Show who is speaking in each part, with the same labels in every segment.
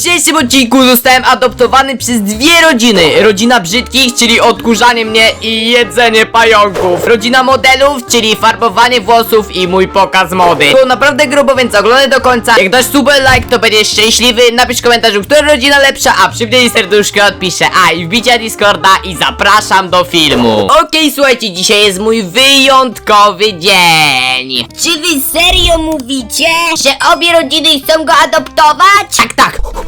Speaker 1: dzisiejszym odcinku zostałem adoptowany przez dwie rodziny. Rodzina brzydkich, czyli odkurzanie mnie i jedzenie pająków. Rodzina modelów, czyli farbowanie włosów i mój pokaz mody. Było naprawdę grubo, więc oglądaj do końca. Jak dasz super like, to będziesz szczęśliwy. Napisz w komentarzu, która rodzina lepsza, a przybnij serduszko odpiszę. A i wbicia Discorda i zapraszam do filmu. Okej, słuchajcie, dzisiaj jest mój wyjątkowy dzień.
Speaker 2: Czy wy serio mówicie, że obie rodziny chcą go adoptować?
Speaker 1: Tak, tak.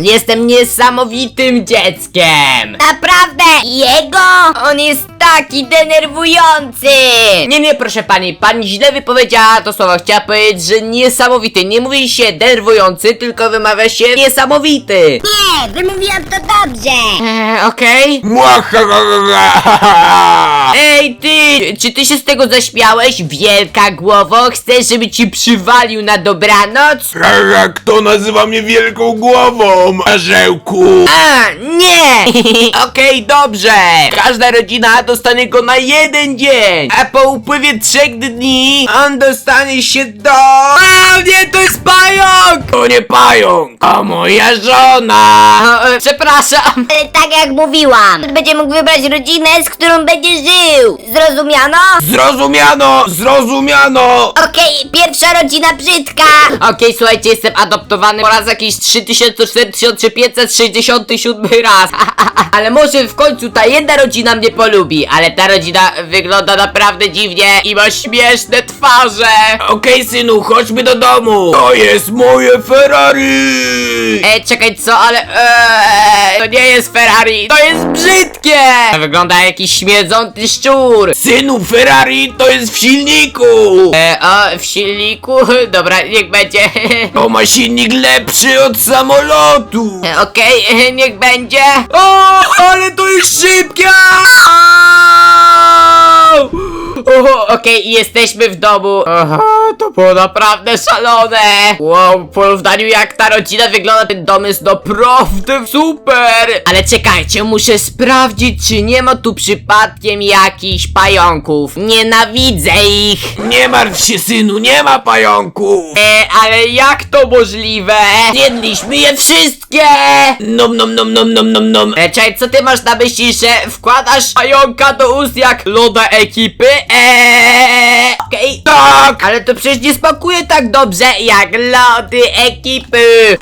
Speaker 1: Jestem niesamowitym dzieckiem.
Speaker 2: Naprawdę? Jego? On jest taki denerwujący!
Speaker 1: Nie, nie, proszę pani, pani źle wypowiedziała to słowo. Chciała powiedzieć, że niesamowity. Nie mówi się denerwujący, tylko wymawia się niesamowity.
Speaker 2: Nie, wymówiłam to dobrze!
Speaker 1: Eee, okej. Ej, ty! Czy ty się z tego zaśmiałeś? Wielka głowo, chcesz, żeby ci przywalił na dobranoc?
Speaker 3: Kto nazywa mnie wielką głową, mną, Arzełku!
Speaker 1: A, nie! Okej, dobrze! Każda rodzina dostanie go na jeden dzień! A po upływie trzech dni on dostanie się do... A, nie, to jest pająk!
Speaker 3: To nie pająk, a moja żona!
Speaker 1: E, przepraszam!
Speaker 2: Ale tak jak mówiłam, będzie mógł wybrać rodzinę, z którą będzie żył. Zrozumiano?
Speaker 3: Zrozumiano, zrozumiano!
Speaker 2: Okej, pierwsza rodzina brzydka.
Speaker 1: Okej, słuchajcie, jestem adoptowany po raz jakieś 3400 1567 raz. Ale może w końcu ta jedna rodzina mnie polubi. Ale ta rodzina wygląda naprawdę dziwnie i ma śmieszne twarze.
Speaker 3: Okej, synu, chodźmy do domu. To jest moje Ferrari!
Speaker 1: Ej, czekaj, co? Ale... E, to nie jest Ferrari, to jest brzydkie! To wygląda jak jakiś śmierdzący szczur.
Speaker 3: Synu, Ferrari to jest w silniku!
Speaker 1: E, o, w silniku? Dobra, niech będzie.
Speaker 3: To ma silnik lepszy od samolotu!
Speaker 1: E, Okej, e, niech będzie. O, ale to jest szybkie! Au! Oho, okej, jesteśmy w domu. Aha, to było naprawdę szalone. Wow, w porównaniu jak ta rodzina wygląda, ten dom jest naprawdę super. Ale czekajcie, muszę sprawdzić, czy nie ma tu przypadkiem jakichś pająków. Nienawidzę ich.
Speaker 3: Nie martw się, synu, nie ma pająków.
Speaker 1: E, ale jak to możliwe? Zjedliśmy je wszystkie!
Speaker 3: Nom nom nom nom nom nom nom.
Speaker 1: E, czekaj, co ty masz na myśli, że wkładasz pająka do ust jak loda ekipy? Eee, okej.
Speaker 3: Tak,
Speaker 1: Ale to przecież nie smakuje tak dobrze jak lody ekipy.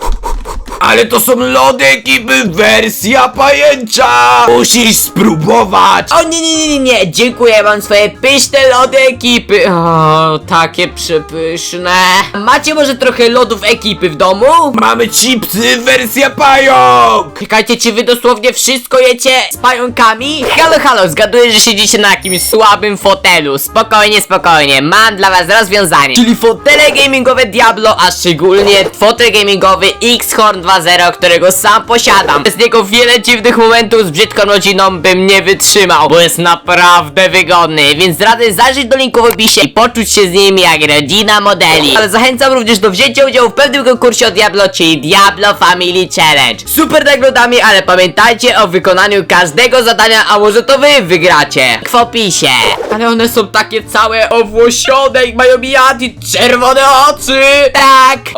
Speaker 3: ale to są lody ekipy wersja pajęcza. Musisz spróbować.
Speaker 1: O nie, nie, nie, nie, nie, dziękuję, mam swoje pyszne lody ekipy. O, takie przepyszne. Macie może trochę lodów ekipy w domu?
Speaker 3: Mamy chipsy wersja pająk.
Speaker 1: Czekajcie, czy wy dosłownie wszystko jecie z pająkami? Halo, halo, zgaduję, że siedzicie na jakimś słabym fotelu. Spokojnie, spokojnie, mam dla was rozwiązanie. Czyli fotele gamingowe Diablo, a szczególnie fotel gamingowy X-Horn 2.0, którego sam posiadam. Z niego wiele dziwnych momentów z brzydką rodziną bym nie wytrzymał, bo jest naprawdę wygodny, więc radzę zajrzeć do linku w opisie i poczuć się z nim jak rodzina modeli. Ale zachęcam również do wzięcia udziału w pewnym konkursie o Diablo, czyli Diablo Family Challenge. Super nagrodami, ale pamiętajcie o wykonaniu każdego zadania, a może to wy wygracie. W opisie. Ale one są takie całe owłosione i mają jady czerwone oczy.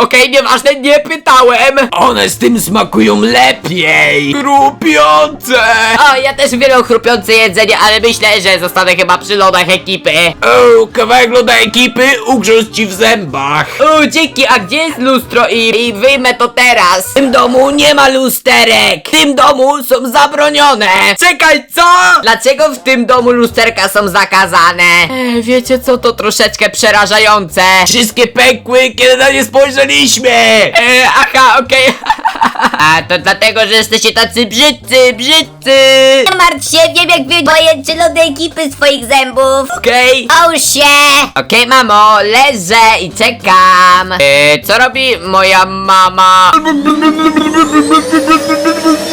Speaker 1: Okej, nieważne, nie pytałem.
Speaker 3: One z tym smakują lepiej. Chrupiące.
Speaker 1: O, ja też uwielbiam chrupiące jedzenie, ale myślę, że zostanę chyba przy lodach ekipy.
Speaker 3: O, kawałek loda ekipy ugrzązł ci w zębach.
Speaker 1: O, dzięki, a gdzie jest lustro i, i wyjmę to teraz? W tym domu nie ma lusterek. W tym domu są zabronione. Czekaj, co? Dlaczego w tym domu lusterka są zakazane? E, wiecie co, to troszeczkę przerażające.
Speaker 3: Wszystkie pękły, kiedy na nie spojrzeliśmy.
Speaker 1: E, aha, okej. A to dlatego, że jesteście tacy brzydcy, brzydcy.
Speaker 2: Nie martw się, wiem jak wyboję czy lody ekipy swoich zębów!
Speaker 1: Okej.
Speaker 2: Połóż się!
Speaker 1: Okej, mamo, leżę i czekam. E, co robi moja mama?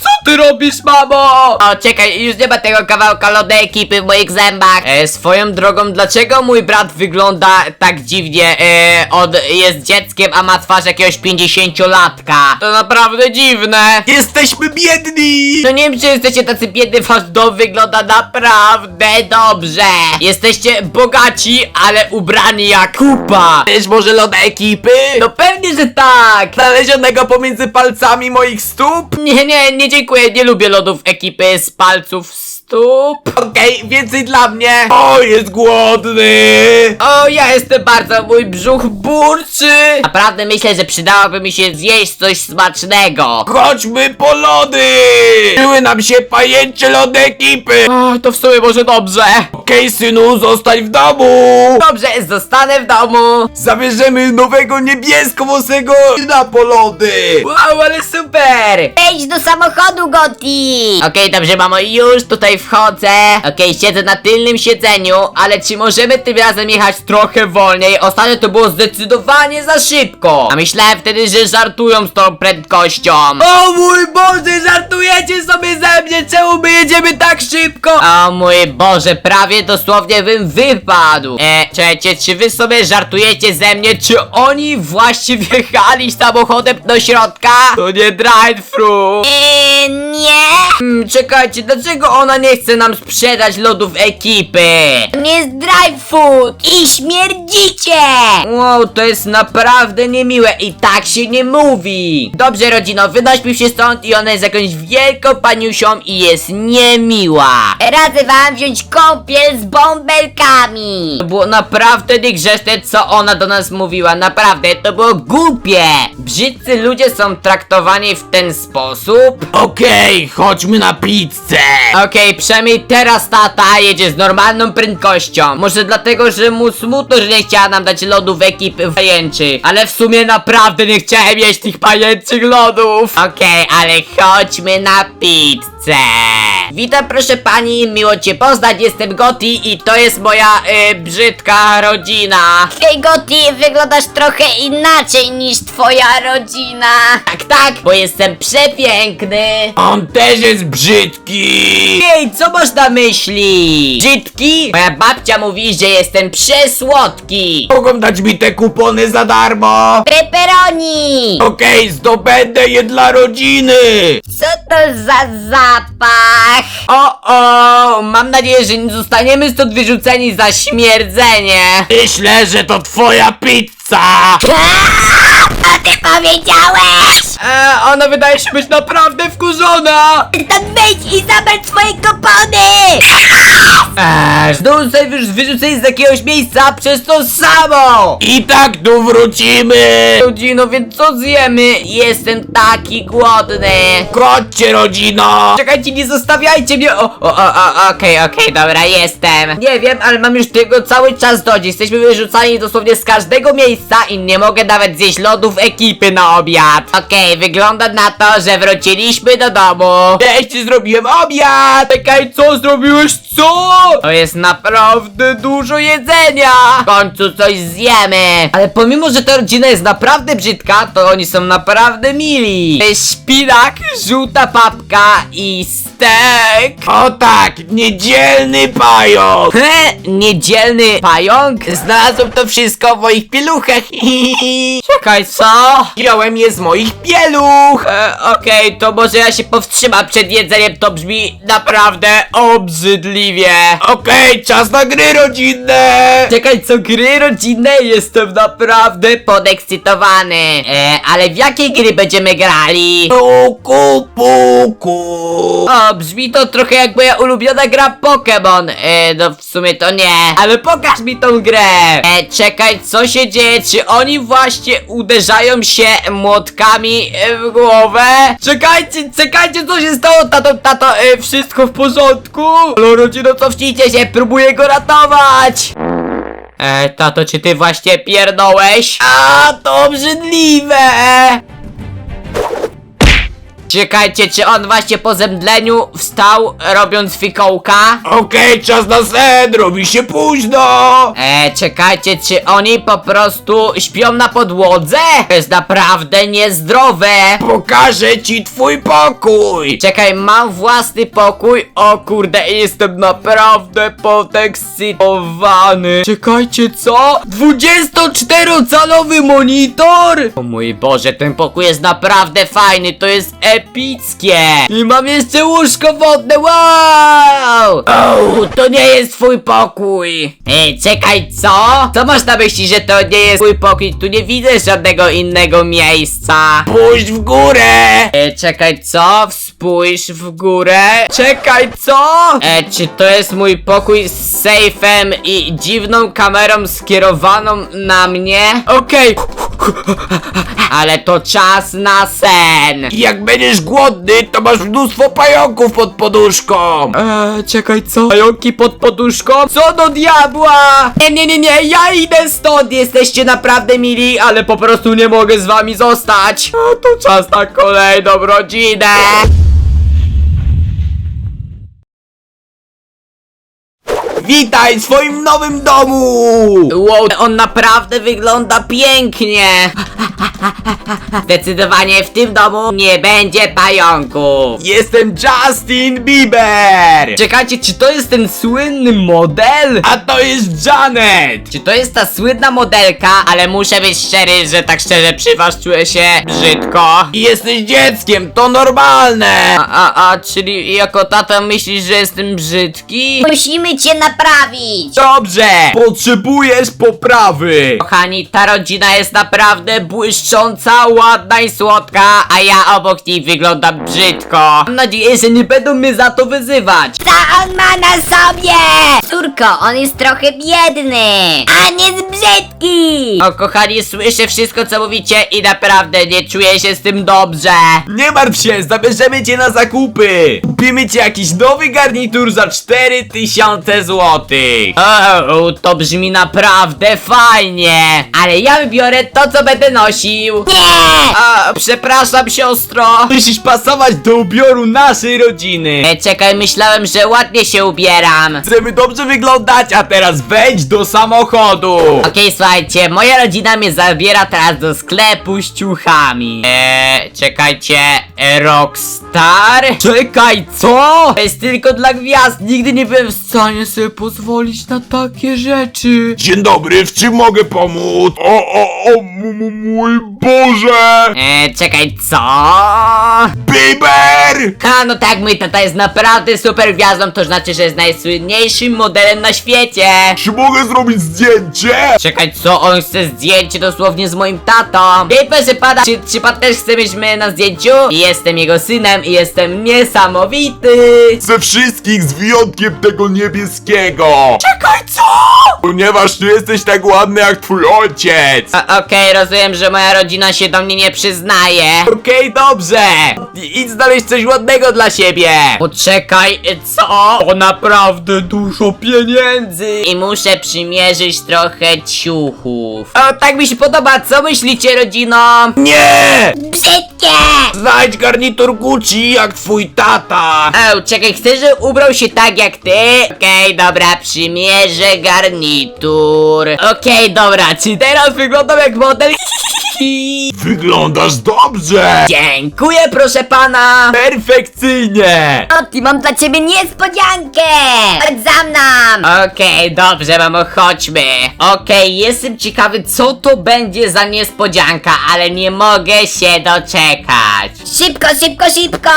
Speaker 1: Co ty robisz, mamo? O, czekaj, już nie ma tego kawałka lodu ekipy w moich zębach. E, swoją drogą, dlaczego mój brat wygląda tak dziwnie? E, od, jest dzieckiem, a ma twarz jakiegoś 50-latka. To naprawdę dziwne.
Speaker 3: Jesteśmy biedni!
Speaker 1: No nie wiem, czy jesteście tacy biedni, wasz dom wygląda naprawdę dobrze. Jesteście bogaci, ale ubrani jak kupa.
Speaker 3: Wiesz może loda ekipy?
Speaker 1: No pewnie, że tak.
Speaker 3: Znalezionego pomiędzy palcami moich stóp?
Speaker 1: Nie, nie, nie dziękuję, nie lubię lodów ekipy z palców stóp.
Speaker 3: Okej, więcej dla mnie! O, jest głodny!
Speaker 1: O, ja jestem bardzo, mój brzuch burczy. Naprawdę myślę, że przydałoby mi się zjeść coś smacznego.
Speaker 3: Chodźmy po lody! Były nam się pajęcze lody ekipy!
Speaker 1: O, to w sumie może dobrze.
Speaker 3: Okej, synu, zostań w domu!
Speaker 1: Dobrze, zostanę w domu.
Speaker 3: Zabierzemy nowego niebieskowłosego na po lody!
Speaker 1: Wow, ale super.
Speaker 2: Wejdź do samochodu, Goti!
Speaker 1: Okej, dobrze, mamo, już tutaj wchodzę. Okej, siedzę na tylnym siedzeniu, ale czy możemy tym razem jechać trochę wolniej? Ostatnio to było zdecydowanie za szybko. A myślałem wtedy, że żartują z tą prędkością. O mój Boże, żartujecie sobie ze mnie, czemu my jedziemy tak szybko? O mój Boże, prawie dosłownie bym wypadł. E, czekajcie, czy wy sobie żartujecie ze mnie, czy oni właściwie wjechali samochodem do środka? To nie drive-thru.
Speaker 2: Eee, nie?
Speaker 1: Hmm, czekajcie, dlaczego ona nie chce nam sprzedać lodów ekipy?
Speaker 2: To nie jest dry food i śmierdzicie!
Speaker 1: Wow, to jest naprawdę niemiłe i tak się nie mówi. Dobrze, rodzino, wynośmy się stąd i ona jest jakąś wielką paniusią i jest niemiła.
Speaker 2: Radzę wam wziąć kąpiel z bąbelkami!
Speaker 1: To było naprawdę niegrzeczne, co ona do nas mówiła. Naprawdę, to było głupie. Brzydcy ludzie są traktowani w ten sposób.
Speaker 3: Okej, chodźmy na pizzę!
Speaker 1: Okej, przynajmniej teraz tata jedzie z normalną prędkością. Może dlatego, że mu smutno, że nie chciała nam dać lodów ekipy pajęczy. Ale w sumie naprawdę nie chciałem jeść tych pajęczych lodów. Okej, ale chodźmy na pizzę. Witam proszę pani, miło cię poznać, jestem Goti i to jest moja y, brzydka rodzina.
Speaker 2: Hej, Goti, wyglądasz trochę inaczej niż twoja rodzina!
Speaker 1: Tak, tak, bo jestem przepiękny.
Speaker 3: On też jest brzydki!
Speaker 1: Ej, co masz na myśli? Brzydki? Moja babcia mówi, że jestem przesłodki.
Speaker 3: Mogą dać mi te kupony za darmo!
Speaker 2: Pepperoni!
Speaker 3: Okej, zdobędę je dla rodziny!
Speaker 2: Co to za zapach?
Speaker 1: O, o, mam nadzieję, że nie zostaniemy stąd wyrzuceni za śmierdzenie.
Speaker 3: Myślę, że to twoja pizza!
Speaker 2: A ty powiedziałeś!
Speaker 1: E, ona wydaje się być naprawdę wkurzona.
Speaker 2: Tam wejdź i zabierz swoje kopony!
Speaker 1: Eee, znowu tutaj wyrz wyrzuceni z jakiegoś miejsca przez to samo.
Speaker 3: I tak tu wrócimy!
Speaker 1: Rodzino, więc co zjemy? Jestem taki głodny.
Speaker 3: Chodźcie, rodzino!
Speaker 1: Czekajcie, nie zostawiajcie mnie! O, o, o, o okej, okej, dobra, jestem. Nie wiem, ale mam już tego cały czas dość. Jesteśmy wyrzucani dosłownie z każdego miejsca i nie mogę nawet zjeść lodów ekipy na obiad. Okej, wygląda na to, że wróciliśmy do domu.
Speaker 3: Cześć, zrobiłem obiad!
Speaker 1: Czekaj, co zrobiłeś? Co? To jest naprawdę dużo jedzenia. W końcu coś zjemy. Ale pomimo, że ta rodzina jest naprawdę brzydka, to oni są naprawdę mili. To szpinak, żółta papka i stek.
Speaker 3: O tak, niedzielny pająk!
Speaker 1: He, niedzielny pająk?
Speaker 3: Znalazłem to wszystko w moich pieluchach!
Speaker 1: Czekaj, co?
Speaker 3: Wziąłem je z moich pieluch!
Speaker 1: E, Okej, to może ja się powstrzymam przed jedzeniem, to brzmi naprawdę obrzydliwie.
Speaker 3: Okej, czas na gry rodzinne!
Speaker 1: Czekaj, co gry rodzinne? Jestem naprawdę podekscytowany. E, ale w jakiej gry będziemy grali?
Speaker 3: Puku, puku!
Speaker 1: O, brzmi to trochę jak moja ulubiona gra Pokémon. E, no w sumie to nie. Ale pokaż mi tą grę. E, czekaj, co się dzieje? Czy oni właśnie uderzają się młotkami e, w głowę? Czekajcie, czekajcie, co się stało? Tato, tato, e, wszystko w porządku? Ale rodzino, cofnijcie się, próbuję go ratować. E, tato, czy ty właśnie pierdolłeś? A, to obrzydliwe! Czekajcie, czy on właśnie po zemdleniu wstał, robiąc fikołka?
Speaker 3: Okej, czas na sen, robi się późno!
Speaker 1: E, czekajcie, czy oni po prostu śpią na podłodze? To jest naprawdę niezdrowe.
Speaker 3: Pokażę ci twój pokój!
Speaker 1: Czekaj, mam własny pokój. O kurde, jestem naprawdę podekscytowany. Czekajcie, co? 24-calowy monitor? O mój Boże, ten pokój jest naprawdę fajny, to jest epickie. I mam jeszcze łóżko wodne, wow! O, to nie jest twój pokój. Ej, czekaj, co? Co masz na myśli, że to nie jest twój pokój? Tu nie widzę żadnego innego miejsca.
Speaker 3: Pójdź w górę!
Speaker 1: E, czekaj, co? Spójrz w górę. Czekaj, co? E, czy to jest mój pokój z sejfem i dziwną kamerą skierowaną na mnie? Okej. Ale to czas na sen.
Speaker 3: Jak będziesz głodny, to masz mnóstwo pająków pod poduszką!
Speaker 1: Eee, czekaj, co? Pająki pod poduszką? Co do diabła? Nie, nie, nie, nie, ja idę stąd! Jesteście naprawdę mili, ale po prostu nie mogę z wami zostać. A to czas na kolejną rodzinę.
Speaker 3: Witaj w swoim nowym domu!
Speaker 1: Wow, on naprawdę wygląda pięknie. Zdecydowanie w tym domu nie będzie pająków.
Speaker 3: Jestem Justin Bieber!
Speaker 1: Czekajcie, czy to jest ten słynny model?
Speaker 3: A to jest Janet!
Speaker 1: Czy to jest ta słynna modelka? Ale muszę być szczery, że tak szczerze przy was czuję się brzydko.
Speaker 3: I Jesteś dzieckiem, to normalne!
Speaker 1: A, a, a, czyli jako tata myślisz, że jestem brzydki?
Speaker 2: Musimy cię naprawić.
Speaker 3: Dobrze! Potrzebujesz poprawy!
Speaker 1: Kochani, ta rodzina jest naprawdę błyszcząca, ładna i słodka, a ja obok niej wyglądam brzydko. Mam nadzieję, że nie będą mnie za to wyzywać.
Speaker 2: Co on ma na sobie? Córko, on jest trochę biedny, a nie jest brzydki.
Speaker 1: O, kochani, słyszę wszystko, co mówicie i naprawdę nie czuję się z tym dobrze.
Speaker 3: Nie martw się, zabierzemy cię na zakupy! Kupimy ci jakiś nowy garnitur za 4000 złotych!
Speaker 1: O, to brzmi naprawdę fajnie, ale ja wybiorę to, co będę nosił.
Speaker 2: Nie!
Speaker 1: A, przepraszam, siostro.
Speaker 3: Musisz pasować do ubioru naszej rodziny!
Speaker 1: E, czekaj, myślałem, że ładnie się ubieram.
Speaker 3: Chcemy dobrze wyglądać, a teraz wejdź do samochodu!
Speaker 1: Okej, słuchajcie, moja rodzina mnie zabiera teraz do sklepu z ciuchami. Eee, czekajcie, e, Rockstar? Czekaj, co? To jest tylko dla gwiazd, nigdy nie byłem w stanie sobie pozwolić na takie rzeczy.
Speaker 3: Dzień dobry, w czym mogę pomóc? O, o, o, m- m- mój Boże!
Speaker 1: Eee, czekaj, co?
Speaker 3: Bieber!
Speaker 1: Ha, no tak, mój tata jest naprawdę super gwiazdą, to znaczy, że jest najsłynniejszym modelem na świecie.
Speaker 3: Czy mogę zrobić zdjęcie?
Speaker 1: Czekaj, co? On chce zdjęcie dosłownie z moim tatą. Ej, proszę pana, czy, czy pan też chce być my na zdjęciu? Jestem jego synem i jestem niesamowity.
Speaker 3: Ze wszystkich z wyjątkiem tego niebieskiego! Czekaj, co? Ponieważ nie jesteś tak ładny jak twój ojciec!
Speaker 1: O- Okej, rozumiem, że moja rodzina się do mnie nie przyznaje.
Speaker 3: Okej, dobrze! I- Idź znaleźć coś ładnego dla siebie!
Speaker 1: Poczekaj, co? To naprawdę dużo pieniędzy. I muszę przymierzyć trochę ciuchów. O, tak mi się podoba, co myślicie, rodzino?
Speaker 3: Nie! Znajdź garnitur Gucci jak twój tata!
Speaker 1: O, czekaj, chcę, że ubrał się tak jak ty? Okej, dobra, przymierzę garnitur. Okej, dobra, czy teraz wyglądam jak model?
Speaker 3: Wyglądasz dobrze!
Speaker 1: Dziękuję, proszę pana.
Speaker 3: Perfekcyjnie!
Speaker 2: Otti, mam dla ciebie niespodziankę! Chodź za mną!
Speaker 1: Okej, dobrze, mamo, chodźmy. Okej, jestem ciekawy, co to będzie za niespodzianka, ale nie mogę się doczekać.
Speaker 2: Szybko, szybko, szybko!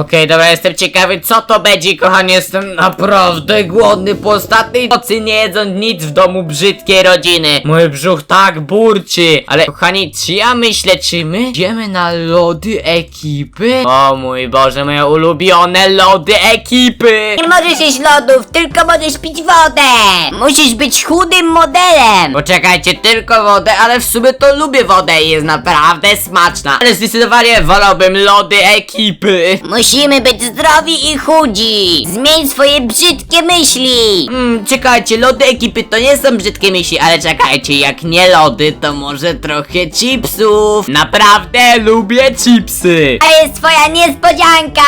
Speaker 1: Okej, dobra, jestem ciekawy, co to będzie, kochani. Jestem naprawdę głodny po ostatniej nocy, nie jedząc nic w domu brzydkiej rodziny. Mój brzuch tak burczy. Ale, kochani, czy ja myślę, czy my idziemy na lody ekipy? O mój Boże, moje ulubione lody ekipy.
Speaker 2: Nie możesz jeść lodów, tylko możesz pić wodę! Musisz być chudym modelem!
Speaker 1: Poczekajcie, tylko wodę, ale w sumie to lubię wodę i jest naprawdę smaczna. Ale zdecydowanie wolałbym lody ekipy.
Speaker 2: Musimy być zdrowi i chudzi. Zmień swoje brzydkie myśli.
Speaker 1: Hmm, czekajcie, lody ekipy to nie są brzydkie myśli, ale czekajcie, jak nie lody, to może trochę chipsów. Naprawdę lubię chipsy.
Speaker 2: To jest twoja niespodzianka.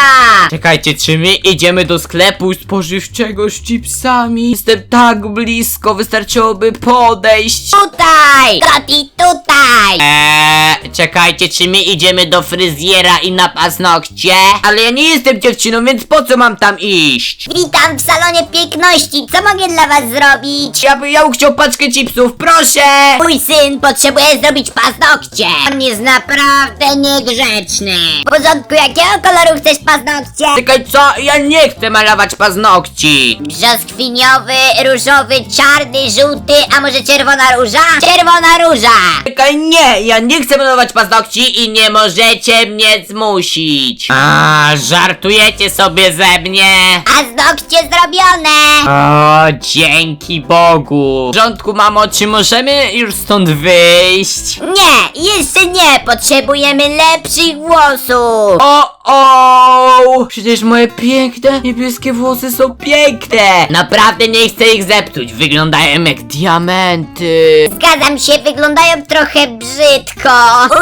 Speaker 1: Czekajcie, czy my idziemy do sklepu spożywczego z chipsami? Jestem tak blisko, wystarczyłoby podejść.
Speaker 2: Tutaj. Troti tutaj.
Speaker 1: Eee, czekajcie, czy my idziemy do fryzjera i na paznokcie? Ale ja nie jestem dziewczyną, więc po co mam tam iść?
Speaker 2: Witam w salonie piękności. Co mogę dla was zrobić?
Speaker 1: Ja bym ja chciał paczkę chipsów, proszę!
Speaker 2: Mój syn potrzebuje zrobić paznokcie. On jest naprawdę niegrzeczny. W porządku, jakiego koloru chcesz paznokcie?
Speaker 1: Czekaj, co? Ja nie chcę malować paznokci!
Speaker 2: Brzoskwiniowy, różowy, czarny, żółty, a może czerwona róża? Czerwona róża!
Speaker 1: Czekaj, nie! Ja nie chcę malować paznokci i nie możecie mnie zmusić! A, żartujecie sobie ze mnie!
Speaker 2: Paznokcie zrobione!
Speaker 1: O, dzięki Bogu! W porządku, mamo, czy możemy już stąd wyjść?
Speaker 2: Nie, jeszcze nie, potrzebujemy lepszych włosów!
Speaker 1: O, o! Przecież moje piękne niebieskie włosy są piękne! Naprawdę nie chcę ich zepsuć, wyglądają jak diamenty.
Speaker 2: Zgadzam się, wyglądają trochę brzydko.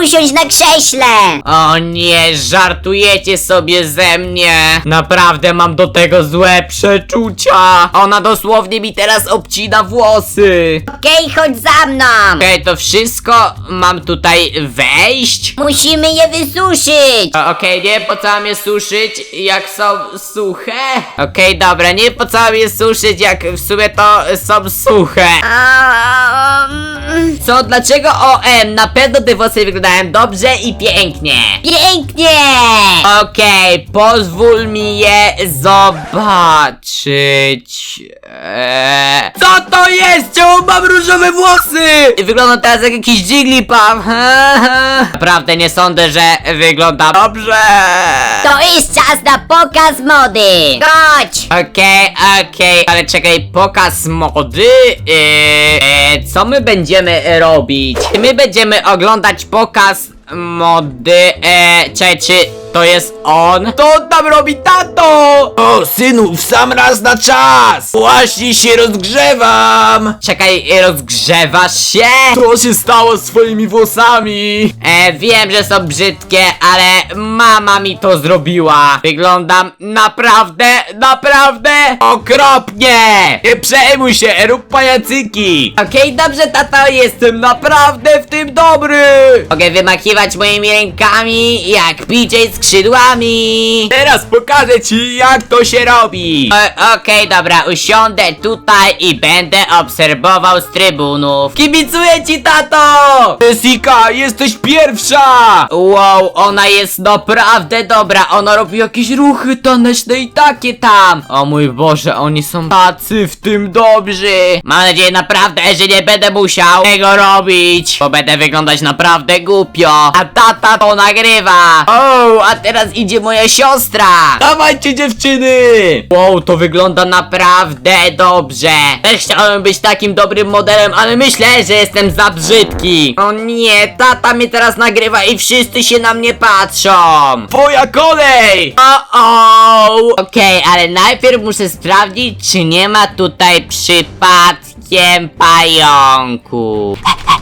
Speaker 2: Usiądź na krześle.
Speaker 1: O nie, żartujecie sobie ze mnie. Naprawdę mam do tego złe przeczucia. Ona dosłownie mi teraz obcina włosy.
Speaker 2: Okej, chodź za mną.
Speaker 1: Okej, to wszystko mam tutaj wejść?
Speaker 2: Musimy je wysuszyć.
Speaker 1: O, Okej, nie po co mam je suszyć, jak są suche? Okej, dobra, nie po co mam je suszyć, jak w sumie to są suche.
Speaker 2: Um,
Speaker 1: Co, dlaczego OM? Na pewno te włosy wyglądają dobrze i pięknie.
Speaker 2: pięknie.
Speaker 1: Okej, pozwól mi je zobaczyć. Eee, co to jest? Czemu mam różowe włosy? Wygląda teraz jak jakiś Jigglypuff. Naprawdę nie sądzę, że wygląda dobrze.
Speaker 2: To jest czas na pokaz mody. Chodź.
Speaker 1: Okej, okej, ale czekaj, pokaz mody? Eee, co my będziemy robić? Czy my będziemy oglądać pokaz mody? Czy to jest on? To on tam robi, tato!
Speaker 3: O, synu, w sam raz na czas! Właśnie się rozgrzewam!
Speaker 1: Czekaj, rozgrzewasz się?
Speaker 3: Co się stało z twoimi włosami?
Speaker 1: E, wiem, że są brzydkie, ale mama mi to zrobiła. Wyglądam naprawdę, naprawdę okropnie.
Speaker 3: Nie przejmuj się, rób pajacyki!
Speaker 1: Okej, dobrze, tato, jestem naprawdę w tym dobry. Mogę wymakiwać moimi rękami jak PJ skrzydłami.
Speaker 3: Teraz pokażę ci, jak to się robi!
Speaker 1: O- Okej, dobra, usiądę tutaj i będę obserwował z trybunów. Kibicuję ci, tato!
Speaker 3: Jessica, jesteś pierwsza!
Speaker 1: Wow, ona jest naprawdę dobra, ona robi jakieś ruchy taneczne i takie tam. O mój Boże, oni są tacy w tym dobrzy. Mam nadzieję naprawdę, że nie będę musiał tego robić, bo będę wyglądać naprawdę głupio. A tata to nagrywa. O, a teraz idzie moja siostra.
Speaker 3: Dawajcie dziewczyny!
Speaker 1: Wow, to wygląda naprawdę dobrze. Też chciałem być takim dobrym modelem, ale myślę, że jestem za brzydki. O nie, tata mnie teraz nagrywa i wszyscy się na mnie patrzą.
Speaker 3: Twoja kolej!
Speaker 1: O, o. Okej, ale najpierw muszę sprawdzić, czy nie ma tutaj przypadkiem pająku.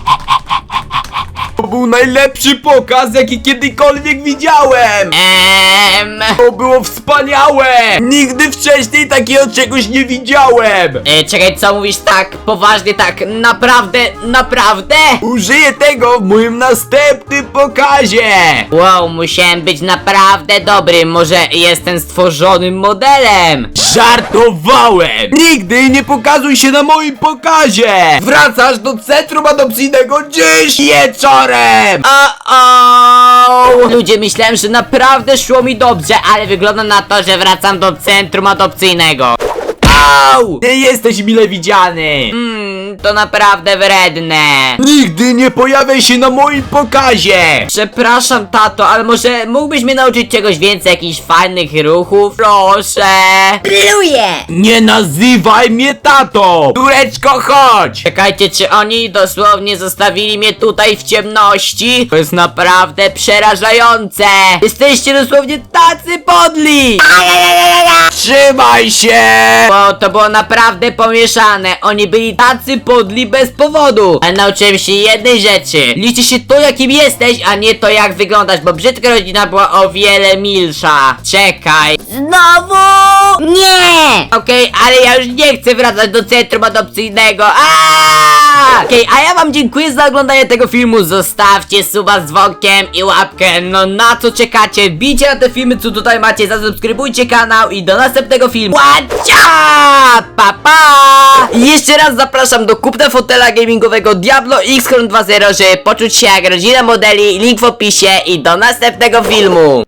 Speaker 3: Był najlepszy pokaz, jaki kiedykolwiek widziałem!
Speaker 1: Ehm...
Speaker 3: To było wspaniałe! Nigdy wcześniej takiego czegoś nie widziałem!
Speaker 1: E, czekaj, co mówisz tak? Poważnie tak? Naprawdę? Naprawdę?
Speaker 3: Użyję tego w moim następnym pokazie!
Speaker 1: Wow, musiałem być naprawdę dobry. Może jestem stworzonym modelem.
Speaker 3: Żartowałem! Nigdy nie pokazuj się na moim pokazie! Wracasz do centrum adopcyjnego dziś wieczorem!
Speaker 1: O, o! Ludzie, myślałem, że naprawdę szło mi dobrze, ale wygląda na to, że wracam do centrum adopcyjnego.
Speaker 3: Au! Nie jesteś mile widziany!
Speaker 1: Mm, to naprawdę wredne.
Speaker 3: Nigdy nie pojawiaj się na moim pokazie!
Speaker 1: Przepraszam, tato, ale może mógłbyś mnie nauczyć czegoś więcej, jakichś fajnych ruchów? Proszę.
Speaker 2: Pluję!
Speaker 3: Nie nazywaj mnie tato! Tureczko, chodź!
Speaker 1: Czekajcie, czy oni dosłownie zostawili mnie tutaj w ciemności? To jest naprawdę przerażające! Jesteście dosłownie tacy podli!
Speaker 3: Trzymaj się!
Speaker 1: Bo to było naprawdę pomieszane. Oni byli tacy podli bez powodu. Ale nauczyłem się jednej rzeczy. Liczy się to, jakim jesteś, a nie to, jak wyglądasz, bo brzydka rodzina była o wiele milsza. Czekaj.
Speaker 2: Znowu! Nie!
Speaker 1: Okej, ale ja już nie chcę wracać do centrum adopcyjnego. Aaaa! Okej, a ja wam dziękuję za oglądanie tego filmu. Zostawcie suba z dzwonkiem i łapkę. No na co czekacie? Bijcie na te filmy, co tutaj macie. Zasubskrybujcie kanał i do następnego filmu. Łacia! Pa pa! I jeszcze raz zapraszam do kupna fotela gamingowego Diablo X 2.0, żeby poczuć się jak rodzina modeli. Link w opisie i do następnego filmu.